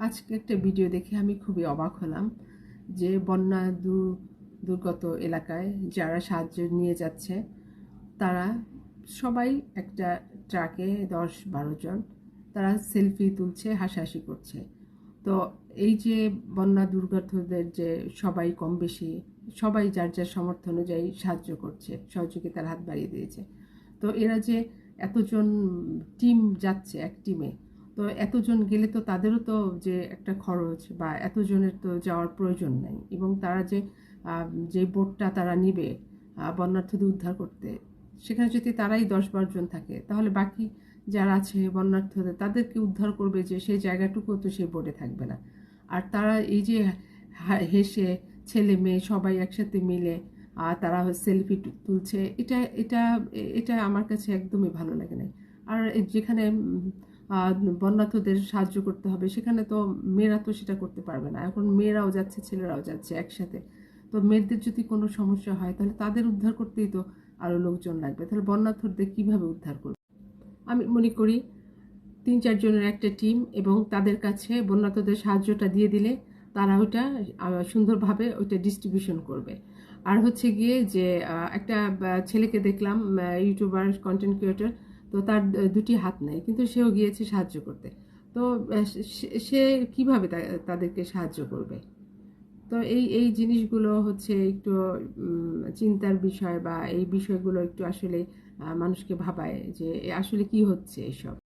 আজকে একটা ভিডিও দেখে আমি খুবই অবাক হলাম যে বন্যা দুর্গত এলাকায় যারা সাহায্য নিয়ে যাচ্ছে, তারা সবাই একটা ট্রাকে দশ বারো জন, তারা সেলফি তুলছে, হাসাহাসি করছে। তো এই যে বন্যা দুর্গতদের যে সবাই কম বেশি, সবাই যার যার সামর্থ্য অনুযায়ী সাহায্য করছে, সহযোগিতার হাত বাড়িয়ে দিয়েছে। তো এরা যে এতজন টিম যাচ্ছে, এক টিমে তো এতজন গেলে তো তাদেরও তো যে একটা খরচ বা এতজনের তো যাওয়ার প্রয়োজন নেই এবং তারা যে যে বোটটা তারা নিবে বন্যার্থদের উদ্ধার করতে, সেখানে যদি তারাই দশ জন থাকে, তাহলে বাকি যারা আছে বন্যার্থদের তাদেরকে উদ্ধার করবে যে সেই জায়গাটুকু তো সেই বোটে থাকবে না। আর তারা এই যে হেসে ছেলে মেয়ে সবাই একসাথে মিলে আর তারা সেলফি তুলছে, এটা এটা এটা আমার কাছে একদমই ভালো লাগে না আর যেখানে বন্যার্থদের সাহায্য করতে হবে। সেখানে তো মেয়েরা তো সেটা করতে পারবে না। এখন মেয়েরাও যাচ্ছে, ছেলেরাও যাচ্ছে একসাথে। তো মেয়েদের যদি কোনো সমস্যা হয়, তাহলে তাদের উদ্ধার করতেই তো আরও লোকজন লাগবে। তাহলে বন্যার্থদের কীভাবে উদ্ধার করবে? আমি মনে করি তিন চারজনের একটা টিম এবং তাদের কাছে বন্যার্থদের সাহায্যটা দিয়ে দিলে তারা ওইটা সুন্দরভাবে ওইটা ডিস্ট্রিবিউশন করবে। আর হচ্ছে গিয়ে যে একটা ছেলেকে দেখলাম ইউটিউবার কন্টেন্ট ক্রিয়েটর তো তার দুটি হাত নেই, কিন্তু সেও গিয়েছে সাহায্য করতে। তো সে- কীভাবে তাদেরকে সাহায্য করবে? তো এই এই জিনিসগুলো হচ্ছে একটু চিন্তার বিষয় বা এই বিষয়গুলো একটু আসলে মানুষকে ভাবায় যে আসলে কি হচ্ছে এসব।